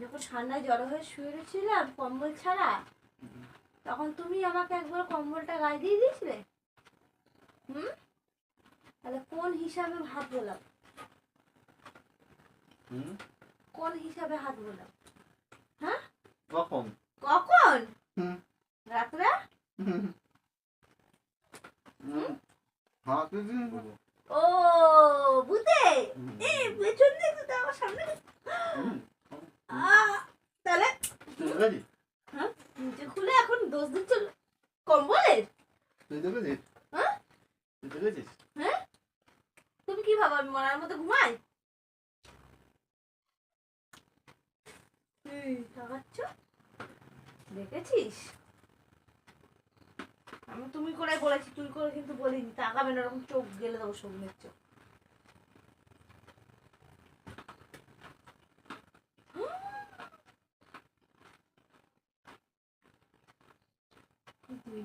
যখন ঠান্ডায় জড়ো হয়ে শুয়ে রয়েছিলাম কম্বল ছাড়া তখন তুমি আমাকে একবার কম্বলটা গায়ে দিয়ে দিয়েছিলে? হুম? তাহলে কোন হিসাবে হাত বললাম হুম? কোন হিসাবে হাত বললাম কখন? কখন? হুম। রাত্রে? হুম। হুম? হ্যাঁ তুই দিন বলো ও বুঝে এ পেছন দিকে তো আমার সামনে হুম আহ, তাহলে তুই দেখেছিস নিচে খুলে এখন দোষ দিচ্ছ কম্বলের? তুই দেখেছিস? হ্যাঁ? তুই দেখেছিস? তুমি কি ভাবো আমি মরার মতো ঘুমাই? হুম, তাকাচ্ছ? দেখেছিস? আমি তুমি করে বলেছি তুই করে কিন্তু বলিনি তাকাবে না ওরকম চোখ গেলে দেবো সৌমের চোখ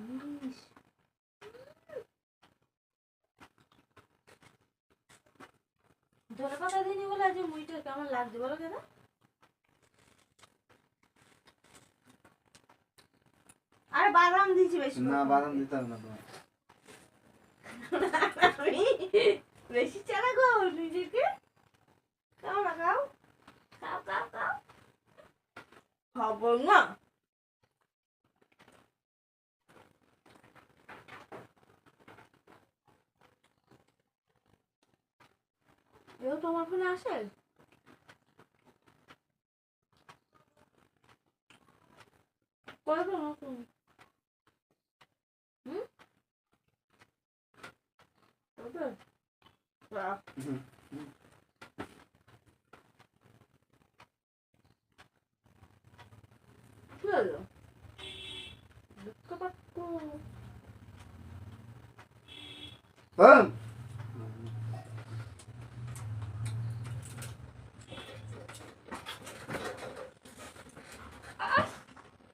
ধনে পাতা দিইনি বলে আজ মুইটা কেমন লাগছে বলো কেন আরে বাদাম দিয়েছি বেশি না বাদাম দিতে হবে না তোমার বেশি চালা গো নিজেকে। খাও না খাও। খাও খাও খাও। খাব না। তোমার ফোনে আসে কয় তোমার ফোন হুম ওটা রাখ হুম কি হলো দুঃখ পাচ্ছ হ্যাঁ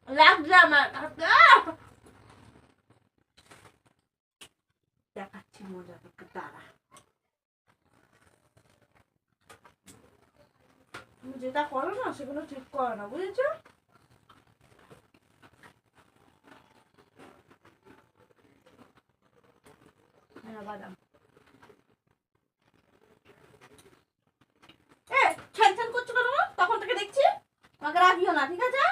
লাগছে আমার হাতে। আহ! দেখাচ্ছি মজা একটু দাঁড়া তুমি যেটা করো না সেগুলো ঠিক করো না বুঝেছ? হ্যাঁ, বাদাম এ ছ্যান ছ্যান করছ কেন গো? তখন থেকে দেখছি আমাকে রাখিও না ঠিক আছে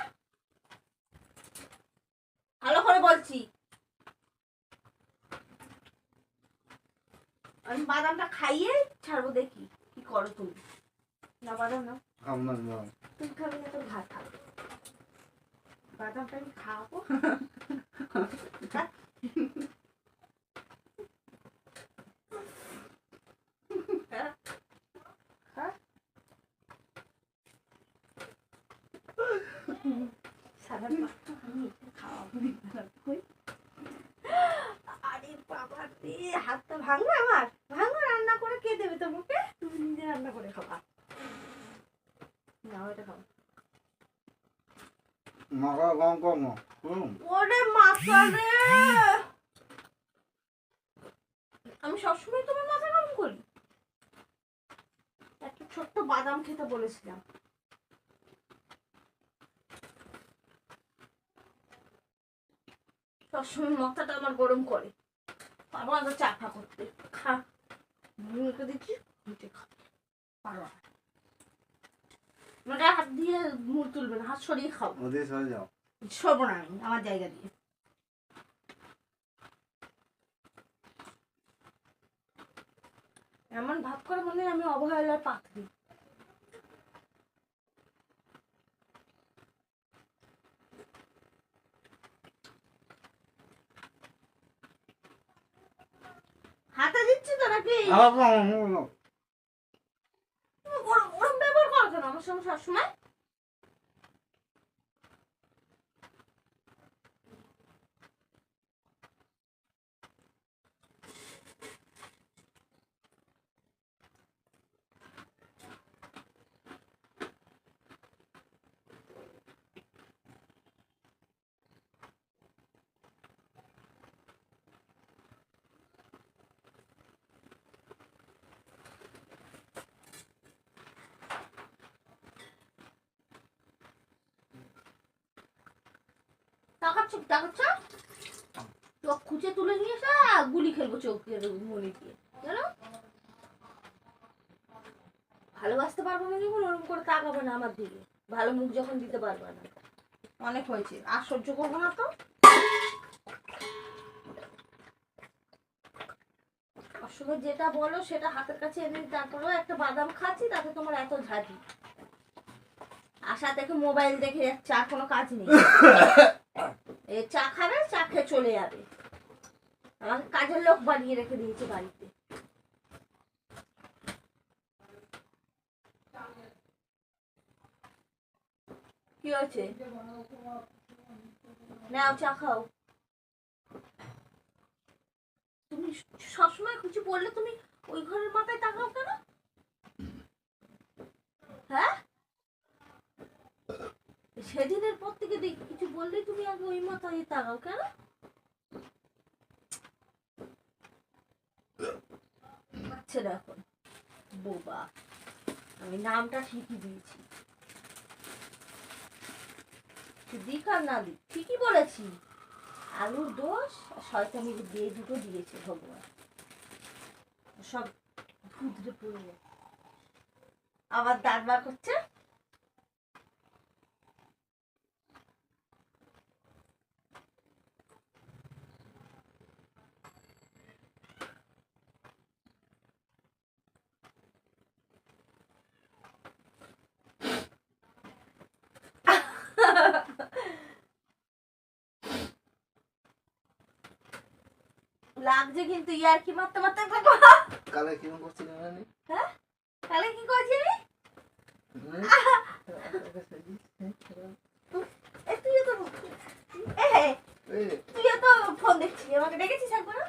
ভালো করে বলছি আমি বাদামটা খাইয়ে ছাড়বো দেখি কি করো তুমি না বাদাম না খাম না না। তুমি না তো ভাত খাবে। বাদামটা আমি খাওয়াবো। আরে বাবা রে হাতটা ভাঙবে আমার? ভাঙো রান্না করে কে দেবে তোমাকে? তুমি নিজে রান্না করে খাবা। নাও এটা খাও মাখা কম কম ওরে মাথা রে আমি সবসময় তোমার মাথা গরম করি। একটা ছোট্ট বাদাম খেতে বলেছিলাম। সবসময় মাথাটা আমার গরম করে। পারব না তো চাপা করতে। খা। মুখে দিচ্ছি খা। পারব মানে হাত দিয়ে মুখ তুলবে না হাত সরিয়ে খাও। ওদের সরে যাও। সরবো না আমি আমার জায়গা দিয়ে। এমন ভাব করে মনে আমি অবহেলার পাত্রী। হাতে দিচ্ছি তো নাকি আবার কম হুম তুমি ওরম ওরম ব্যবহার কেন সবসময় চোখ চোখ খুঁজে তুলে নিয়ে এসে গুলি খেলব দিয়ে জানো? ভালোবাসতে পারব ওরকম করে তাকাবে না আমার দিকে। ভালো মুখ যখন দিতে পারবে না। অনেক হয়েছে। আর সহ্য করব না তো। অসময় যেটা বলো, সেটা হাতের কাছে এনে তারপরেও একটা বাদাম খাচ্ছি, তাতে তোমার এত ঝাঁঝি। আশা থেকে মোবাইল দেখে যাচ্ছে, আর কোনো কাজ নেই। চা খাবে, চা খেয়ে চলে যাবে। আমাকে কাজের লোক বানিয়ে রেখে দিয়েছে বাড়িতে। কি হয়েছে? নাও, চা খাও। তুমি সবসময় কিছু বললে তুমি ওই ঘরের মাথায় তাকাও কেন হ্যাঁ সেদিনের পর থেকে দেখি, কিছু বললেই তুমি আগে ওই মাথায় তাকাও, কেন? আচ্ছা বোবা, আমি নামটা দিয়েছি। দিক আর না দিক, ঠিকই বলেছি। আলুর দোষ আর শয়তানি দিয়ে দুটো দিয়েছে ভগবান। সব ভুদরে পড়ে আবার দাঁত বার করছে? লাগছে কিন্তু ইয়ার কি মারতে মারতে কালে করছিলি জানি তাহলে কি এ তুইও তো ফোন দেখছিস আমাকে দেখেছিস একবার?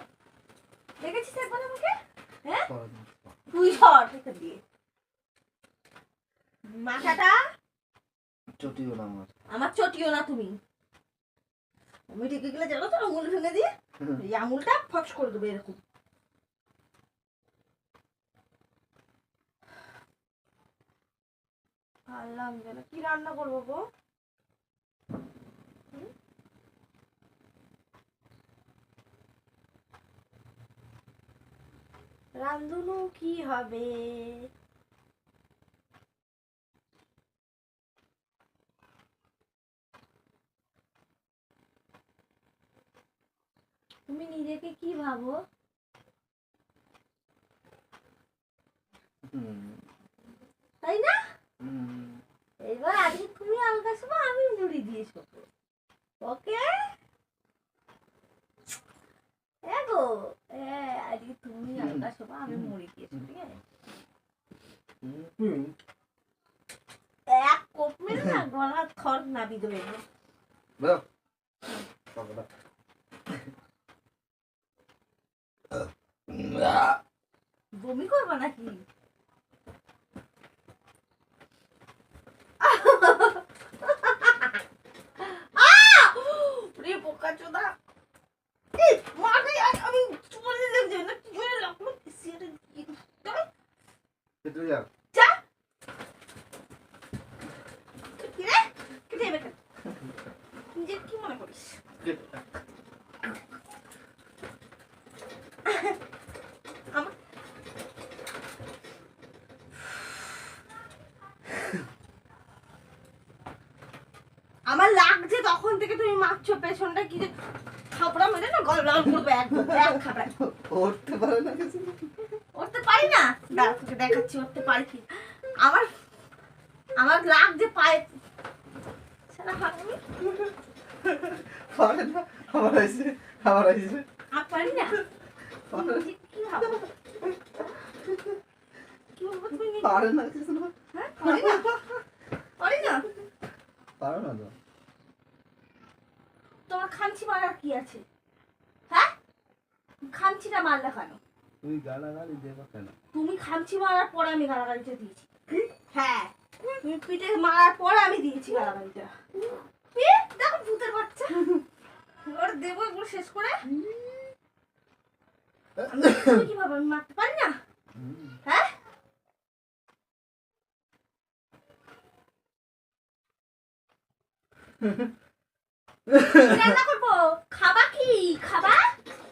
দেখেছিস একবার আমাকে? হ্যাঁ? তুই সর দিয়ে। মাথাটা? চটিও না আমার। আমার চটিও না তুমি। আমি ঢেকে গেলে জানো তো আঙুল ভেঙে দিয়ে? এই আঙুলটা ফক্স করে দেবে এরকম। কি রান্না করব গো? রান্ধুনু কি হবে? তুমি নিজেকে কি ভাবো? তাই না? এবার আজকে তুমি আলগা শোবো আমি মুড়ি দিয়ে শোবো। ওকে? হ্যাঁ আজকে তুমি আলগা শোবো আমি মুড়ি দিয়ে শোবো ঠিক আছে? এক কোপ মেরে না গলা থর নাবি দেবে বমি করব নাকি আহ! ওরে বোকাচোদা। এই, মারে, আ- আমি চলে লাগছে না, কি জোরে লাগল, সিয়ারে দিয়ে দিই। যা। কি রে? কি রে বেটা? নিজের কি মনে করিস আমার আমার তখন থেকে তুমি মারছো পেছনটা কি যে থাপড়া মেরে না গল করবে এক খাপড়া উঠতে পারে না কিছু। উঠতে পারি না? দাঁড়া তোকে দেখাচ্ছি উঠতে পারি কি আমার আমার লাগছে পায়ে। সেটা পারে না আমার আমার আর পারি না? কি কি তুমি? পারে না কিছু না। হ্যাঁ পারি না? পারি না? পারে না তো। তোমার খামচি মারার কি আছে? হ্যাঁ? খামচিটা মারলে কেন? তুই গালাগালি দেবো কেন? তুমি খামচি মারার পরে আমি গালাগালিটা দিয়েছি। হ্যাঁ তুমি পিঠে মারার পরে আমি দিয়েছি গালাগালিটা। দেখো ভূতের বাচ্চা। ওর দেবো এগুলো শেষ করে। কীভাবে আমি মারতে পারি না? হ্যাঁ? কি রান্না খাবা কি? খাবা?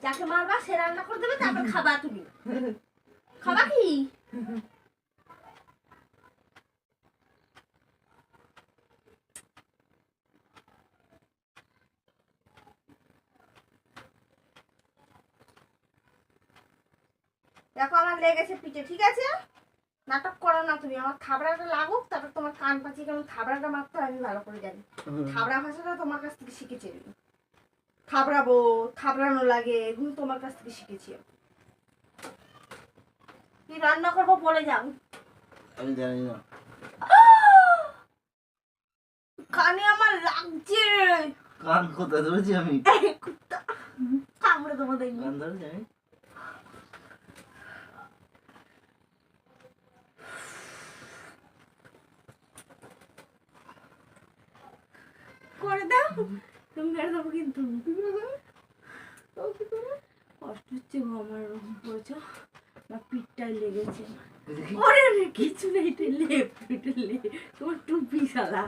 যাকে মারবা, সে রান্না করে দেবে, তারপর খাবা তুমি। খাবা কি? দেখো আমার লেগেছে পিঠে, ঠিক আছে? নাটক করো না তুমি আমার থাবড়াটা লাগুক তারপর তোমার কান পাচ্ছি কারণ থাবড়াটা মারতে আমি ভালো করে জানি। থাবড়া ভাষাটা তোমার কাছ থেকে শিখেছি আমি। থাবড়াবো থাবড়ানো লাগে এগুলো তোমার কাছ থেকে শিখেছি কি রান্না করব বলে যাও। আমি জানি না। কানে আমার লাগছে। কান কোথায় ধরেছি আমি? কামড়ে দেখবি কান ধরেছি আমি? করে দাও। তুমি মেরে দেবো কিন্তু। কষ্ট হচ্ছে গো আমার পড়েছ আমার পিঠটাই লেগেছে। ওরে রে কিছু নেই এটা লেপ এটা লেপ। তোমার টুপি সালা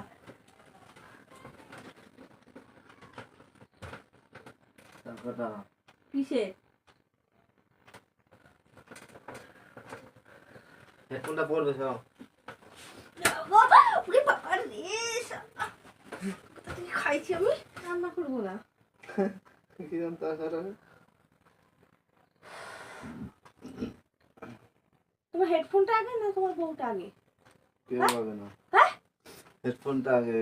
কিসে? হেডফোনটা পড়বে সব। বাবা ওরে বাবা রে। খাইছি আমি রান্না করব না। কিরম টাকাটা তোমার হেডফোনটা আগে না তোমার বউটা আগে? কেউ পাবে না। হ্যাঁ? হেডফোনটা আগে।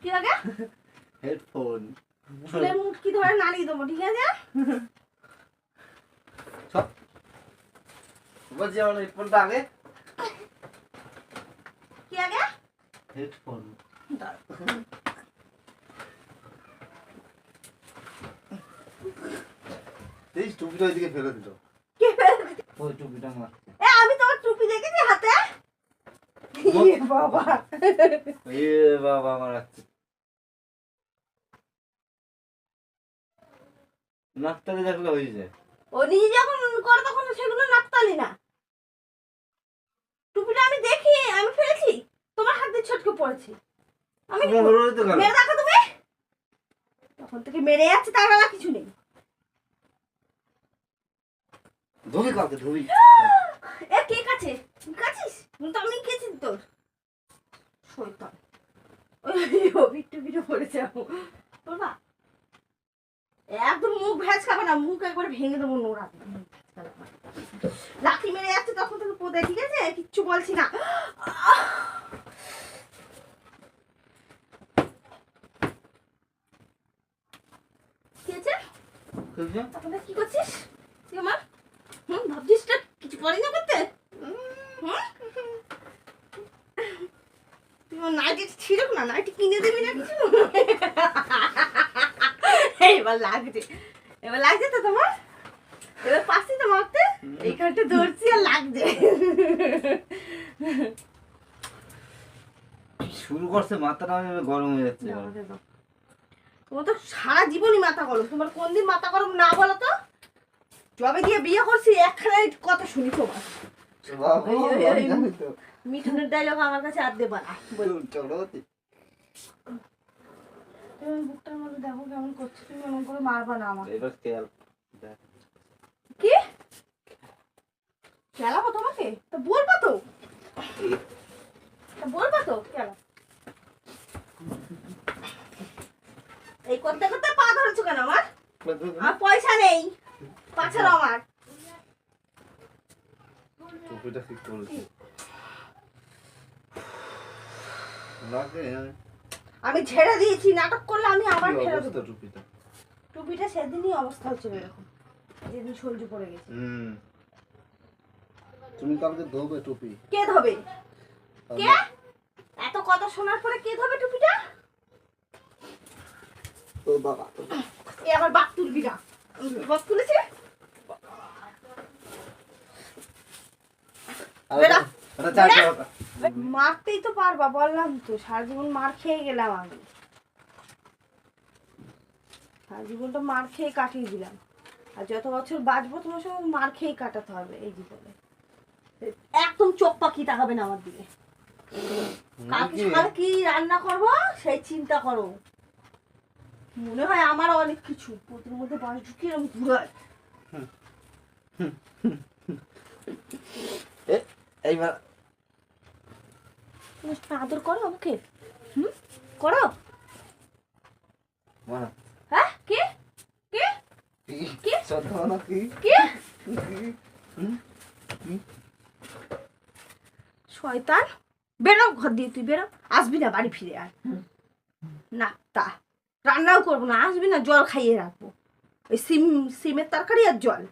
কি আগে? হেডফোন। চুলের মুটকি ধরে নাড়িয়ে দেবো ঠিক আছে? বলছি আমার হেডফোনটা আগে। কি আগে? হেডফোন। এই টুপিটা ওইদিকে ফেলে দিল। কে ফেলে দিছে? ওই টুপিটা মারছে। এ আমি তোমার টুপি দেখেছি হাতে? এ বাবা। এ বাবা মারাচ্ছে নাকটাকে দেখলে হয়ে যায় ও নিজে যখন করে তখন সেগুলো নাপতালি না। টুপিটা আমি দেখি আমি ফেলেছি। তোমার হাতে ছটকে পড়েছি। আমি তো মেরে দেখো তুমি। তখন থেকে মেরে যাচ্ছে তার বেলা কিছু নেই। কাউকে এ কে কাছে? কাছিস? তো আমি গেছি তোর। ওই বিট্টু পড়েছে বলবা একদম মুখ ভ্যাজ খাবে না মুখ একবার ভেঙে দেবো নোরা লাঠি মেরে যাচ্ছে তখন পোদে ঠিক আছে? কিচ্ছু বলছি না। কি করছিস? হুম ভাবছিস কিছু পারি না করতে নাইটি ছিল না নাইটি কিনে দিবি না কিছু এবার লাগছে। এবার লাগছে তো তোমার? এবার পাচ্ছি তো মারতে এইখানটা ধরছি আর লাগছে। শুরু করছে মাথাটা গরম হয়ে যাচ্ছে। তোমার তো সারা জীবনই মাথা গরম। তোমার কোন দিন মাথা গরম না বলো তো? জবে দিয়ে বিয়ে করছি একখানে কথা শুনি তোমার। মিঠুনের ডায়লগ আমার কাছে আর দেবা না বুকটার মধ্যে দেখো কেমন করছে তুমি এমন করে মারবা না আমার এবার খেয়াল দেখ। কি খেলাবো তোমাকে? তো বলবা তো। বলবা তো খেলা। এই করতে করতে পা ধরেছো কেন আমার? আমার পয়সা নেই পাছাড়ো আমার। টুপিটা ঠিক করেছে। আমি- ছেড়ে দিয়েছি নাটক করলে আমি আবার ফেরত টুপিটা? টুপিটা সেদিনই অবস্থা হচ্ছে এরকম। যেদিন সহ্য পড়ে গেছে। হুম। তুমি কালকে ধোবে টুপি। কে ধবে? কে? এত কথা শোনার পরে কে ধবে টুপিটা? তো বাবা এ আবার বাপ তুলবি না। বাপ তুলেছে? মারতেই তো পারবা বললাম তো সারা জীবন মার খেয়ে গেলাম আমি। সারা জীবনটা মার খেয়ে কাটিয়ে দিলাম। আর যত বছর বাঁচবো তোমার সঙ্গে মার খেয়ে কাটাতে হবে এই জীবনে। একদম চোখ পাখি তাকাবে না আমার দিকে। কালকে? সকালে কি রান্না করব? সেই চিন্তা করো। মনে হয় আমার অনেক কিছু। ওদের মধ্যে বাস ঢুকিয়ে এরকম ঘুরায় এইবার আদর করো আমাকে। হুম? করো। হ্যাঁ? কে? কে? কি? নাকি কে? শয়তান। বেরো ঘর দিয়ে তুই বেরো। আসবি না বাড়ি ফিরে আর না তা। রান্নাও করব না আসবি না জল খাইয়ে রাখব। ওই সিম সিমের তরকারি আর জল।